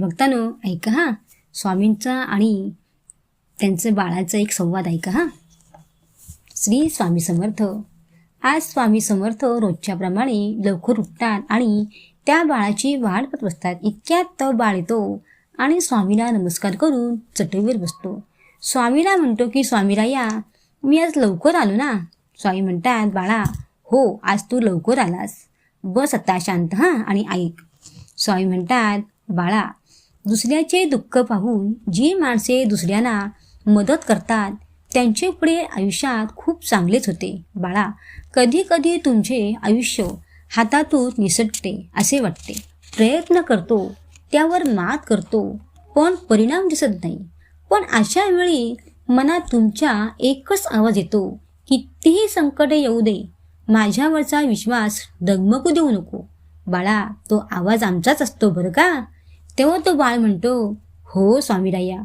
भक्तानो ऐका हा. स्वामींचा आणि त्यांचं बाळाचा एक संवाद ऐका हा. श्री स्वामी समर्थ. आज स्वामी समर्थ रोजच्याप्रमाणे लवकर उठतात आणि त्या बाळाची वाढ पाहत बसतात. इतक्यात तो बाळ येतो आणि स्वामीला नमस्कार करून चटईवर बसतो. स्वामीला म्हणतो की स्वामीराया मी आज लवकर आलो ना. स्वामी म्हणतात बाळा हो आज तू लवकर आलास. बस आता शांत हां आणि ऐक. स्वामी म्हणतात बाळा दुसऱ्याचे दुःख पाहून जी माणसे दुसऱ्यांना मदत करतात त्यांचे पुढे आयुष्यात खूप चांगलेच होते. बाळा कधी कधी तुमचे आयुष्य हातातून निसटते असे वाटते. प्रयत्न करतो त्यावर मात करतो पण परिणाम दिसत नाही. पण अशा वेळी मनात तुमच्या एकच आवाज येतो कितीही संकटे येऊ दे माझ्यावरचा विश्वास डगमगू देऊ नको. बाळा तो आवाज आमचाच असतो बरं का? तेव्हा तो बाळ म्हणतो हो स्वामीराया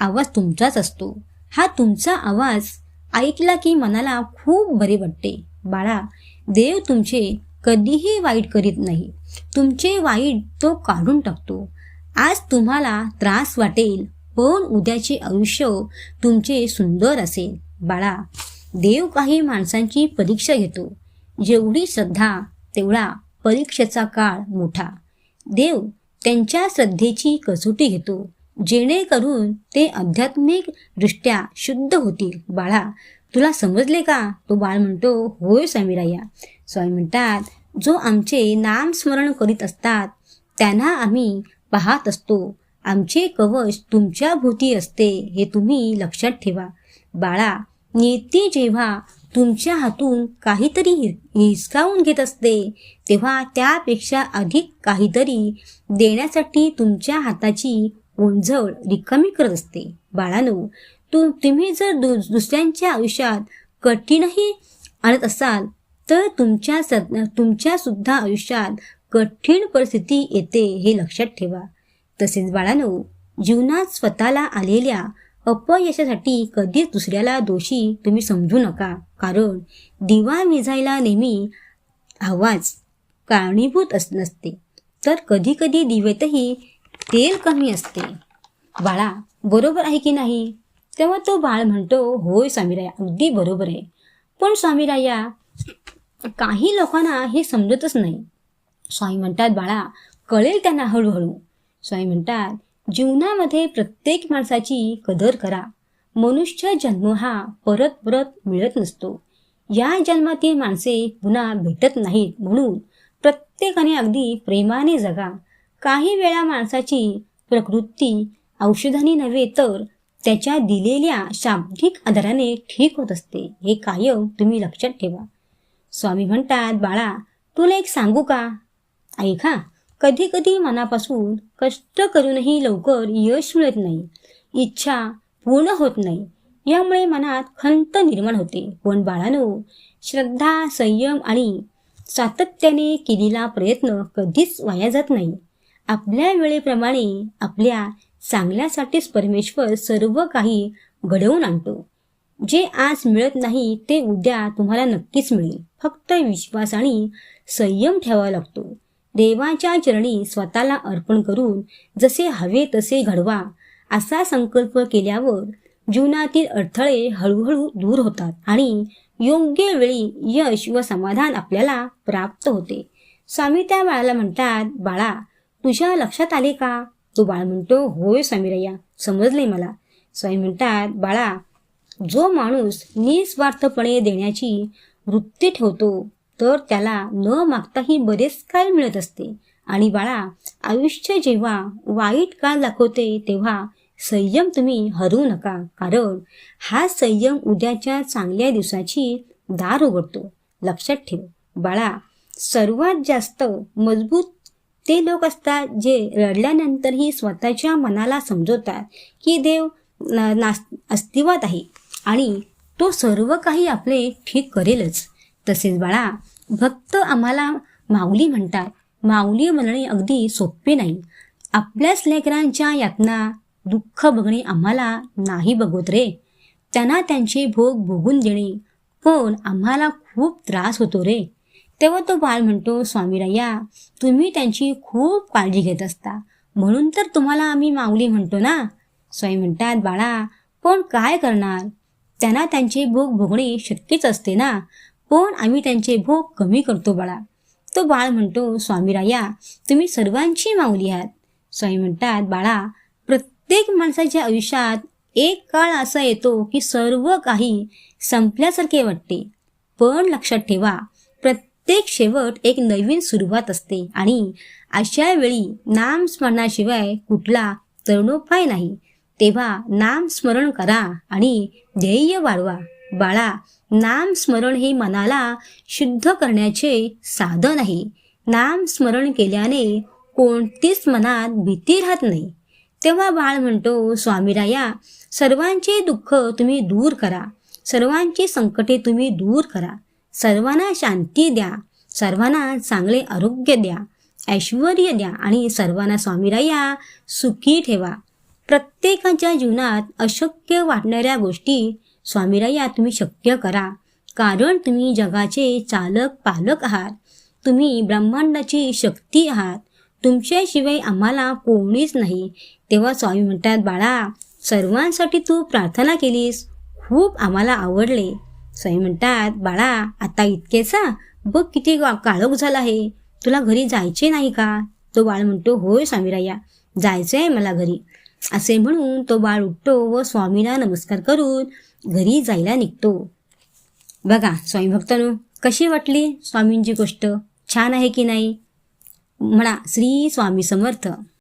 आवाज तुमचाच असतो. हा तुमचा आवाज ऐकला की मनाला खूप बरे वाटते. बाळा देव तुमचे कधीही वाईट करीत नाही. तुमचे वाईट तो काढून टाकतो. आज तुम्हाला त्रास वाटेल पण उद्याचे आयुष्य तुमचे सुंदर असेल. बाळा देव काही माणसांची परीक्षा घेतो. जेवढी श्रद्धा तेवढा परीक्षेचा काळ मोठा. देव त्यांच्या श्रद्धेची कसोटी घेतो. जेणेकरून ते आध्यात्मिक दृष्ट्या शुद्ध होतील. बाळा तुला समजले का? तो बाळ म्हणतो होय स्वामीराया स्वामी म्हणतात जो आमचे नामस्मरण करीत असतात त्यांना आम्ही पाहत असतो. आमचे कवच तुमच्या भोवती असते हे तुम्ही लक्षात ठेवा. बाळा नेते जेव्हा तुमच्या हातून काहीतरी हिसकावून घेत असते तेव्हा त्यापेक्षा अधिक काहीतरी देण्यासाठी तुमच्या हाताची ओंझळ रिकामी करत असते. बाळानो तु तुम्ही जर दु दुसऱ्यांच्या आयुष्यात कठीणही आणत असाल तर तुमच्या सद तुमच्या सुद्धा आयुष्यात कठीण परिस्थिती येते हे लक्षात ठेवा. तसेच बाळानो जीवनात स्वतःला आलेल्या अपयशासाठी कधीच दुसऱ्याला दोषी तुम्ही समजू नका. कारण दिवा विझायला नेहमी आवाज कारणीभूत अस नसते. तर कधीकधी दिवेतही तेल कमी असते. बाळा बरोबर आहे की नाही? तेव्हा तो बाळ म्हणतो होय स्वामीराया अगदी बरोबर आहे. पण स्वामीराया काही लोकांना हे समजतच नाही. स्वामी म्हणतात बाळा कळेल त्यांना हळूहळू. स्वामी म्हणतात जीवनामध्ये प्रत्येक माणसाची कदर करा. मनुष्य जन्म हा परत परत मिळत नसतो. या जन्मातील माणसे पुन्हा भेटत नाहीत म्हणून प्रत्येकाने अगदी प्रेमाने जगा. काही वेळा माणसाची प्रकृती औषधाने नव्हे तर त्याच्या दिलेल्या शाब्दिक आधाराने ठीक होत असते. हे कायम तुम्ही लक्षात ठेवा. स्वामी म्हणतात बाळा तुला एक सांगू का? ऐका कधीकधी मनापासून कष्ट करूनही लवकर यश मिळत नाही. इच्छा पूर्ण होत नाही. यामुळे मनात खंत निर्माण होते. पण बाळानो श्रद्धा संयम आणि सातत्याने केलेला प्रयत्न कधीच वाया जात नाही. आपल्या वेळेप्रमाणे आपल्या चांगल्यासाठीच परमेश्वर सर्व काही घडवून आणतो. जे आज मिळत नाही ते उद्या तुम्हाला नक्कीच मिळेल. फक्त विश्वास आणि संयम ठेवावा लागतो. देवाच्या चरणी स्वतःला अर्पण करून जसे हवे तसे घडवा असा संकल्प केल्यावर जीवनातील अडथळे हळूहळू दूर होतात आणि योग्य वेळी यश व समाधान आपल्याला प्राप्त होते. स्वामी त्या बाळाला म्हणतात बाळा तुझ्या लक्षात आले का? तो बाळ म्हणतो होय स्वामीरय्या समजले मला. स्वामी म्हणतात बाळा जो माणूस निस्वार्थपणे देण्याची वृत्ती ठेवतो तर त्याला न मागताही बरेच काय मिळत असते. आणि बाळा आयुष्य जेव्हा वाईट काळ दाखवते तेव्हा संयम तुम्ही हरवू नका. कारण हा संयम उद्याच्या चांगल्या दिवसाची दार उघडतो. लक्षात ठेव. बाळा सर्वात जास्त मजबूत ते लोक असतात जे रडल्यानंतरही स्वतःच्या मनाला समजवतात की देव नास अस्तित्वात आहे. आणि तो सर्व काही आपले ठीक करेलच. तसेच बाळा भक्त आम्हाला माऊली म्हणतात. माऊली म्हणणे अगदी सोपे नाही. आपल्याच लेकरांच्या यातना दुःख बघणे आम्हाला नाही बघत रे. त्यांना त्यांचे भोग भोगून देणे पण आम्हाला खूप त्रास होतो रे. तेव्हा तो बाळ म्हणतो स्वामीराया तुम्ही त्यांची खूप काळजी घेत असता. म्हणून तर तुम्हाला आम्ही माऊली म्हणतो ना. स्वामी म्हणतात बाळा पण काय करणार? त्यांना त्यांची भोग भोगणे शक्यच असते ना. पण आम्ही त्यांचे भोग कमी करतो बाळा. तो बाळ म्हणतो स्वामीराया तुम्ही सर्वांची माऊली आहात. स्वामी म्हणतात बाळा प्रत्येक माणसाच्या आयुष्यात एक काळ असा येतो की सर्व काही संपल्यासारखे वाटते. पण लक्षात ठेवा प्रत्येक शेवट एक नवीन सुरुवात असते आणि अशा वेळी नामस्मरणाशिवाय कुठला तरुणोपाय नाही. तेव्हा नामस्मरण करा आणि ध्येय वाढवा. बाळा नामस्मरण हे मनाला शुद्ध करण्याचे साधन आहे. नामस्मरण केल्याने कोणतीच मनात भीती राहत नाही. तेव्हा बाळ म्हणतो स्वामीराया सर्वांचे दुःख तुम्ही दूर करा. सर्वांची संकटे तुम्ही दूर करा. सर्वांना शांती द्या. सर्वांना चांगले आरोग्य द्या. ऐश्वर द्या आणि सर्वांना स्वामीराया सुखी ठेवा. प्रत्येकाच्या जीवनात अशक्य वाटणाऱ्या गोष्टी स्वामीराया तुम्ही शक्य करा. कारण तुम्ही जगाचे चालक पालक आहात. तुम्ही ब्रह्मांडाची शक्ती आहात. तुमच्याशिवाय आम्हाला कोणीच नाही. तेव्हा स्वामी म्हणतात बाळा सर्वांसाठी तू प्रार्थना केलीस. खूप आम्हाला आवडले. स्वामी म्हणतात बाळा आता इतकेचा बघ किती काळोख झाला आहे. तुला घरी जायचे नाही का? तो बाळ म्हणतो होय स्वामीराया जायचं आहे मला घरी. असे म्हणून तो बाळ उठतो व स्वामीला नमस्कार करून घरी जायला निघतो. बघा स्वामी भक्तांनो कशी वाटली स्वामींची गोष्ट? छान आहे की नाही? म्हणा श्री स्वामी समर्थ.